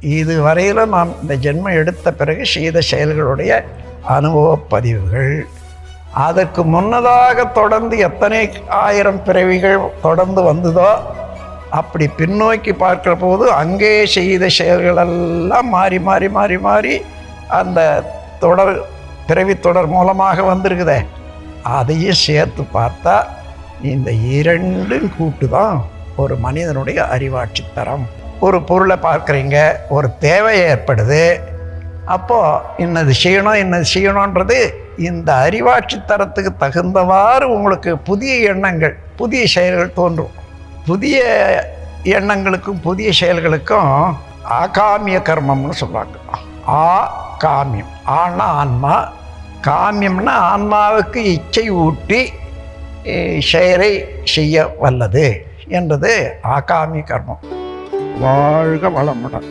இது வரையில் நாம் இந்த ஜென்மம் எடுத்த பிறகு செய்த செயல்களுடைய அனுபவப் பதிவுகள். அதற்கு முன்னதாக தொடர்ந்து எத்தனை ஆயிரம் பிறவிகள் தொடர்ந்து வந்ததோ அப்படி பின்னோக்கி பார்க்கிற போது அங்கே செய்த செயல்களெல்லாம் மாறி மாறி மாறி மாறி அந்த தொடர் பிறவி தொடர் மூலமாக வந்திருக்குதே. அதையும் சேர்த்து பார்த்தா இந்த இரண்டும் கூட்டு தான் ஒரு மனிதனுடைய அறிவாட்சி தரம் ஒரு பொருளை பார்க்குறீங்க ஒரு தேவை ஏற்படுது அப்போது இன்னது செய்யணும் இன்னது செய்யணுன்றது இந்த அறிவாட்சி தரத்துக்கு தகுந்தவாறு உங்களுக்கு புதிய எண்ணங்கள் புதிய செயல்கள் தோன்றும். புதிய எண்ணங்களுக்கும் புதிய செயல்களுக்கும் ஆகாமிய கர்மம்னு சொல்லுவாங்க. ஆ காமியம். ஆனா ஆன்மா. காமியம்னா ஆன்மாவுக்கு இச்சை ஊட்டி செயலை செய்ய வல்லது. என்றது ஆகாமிய கர்மம். வாழ்க வளமுடன்.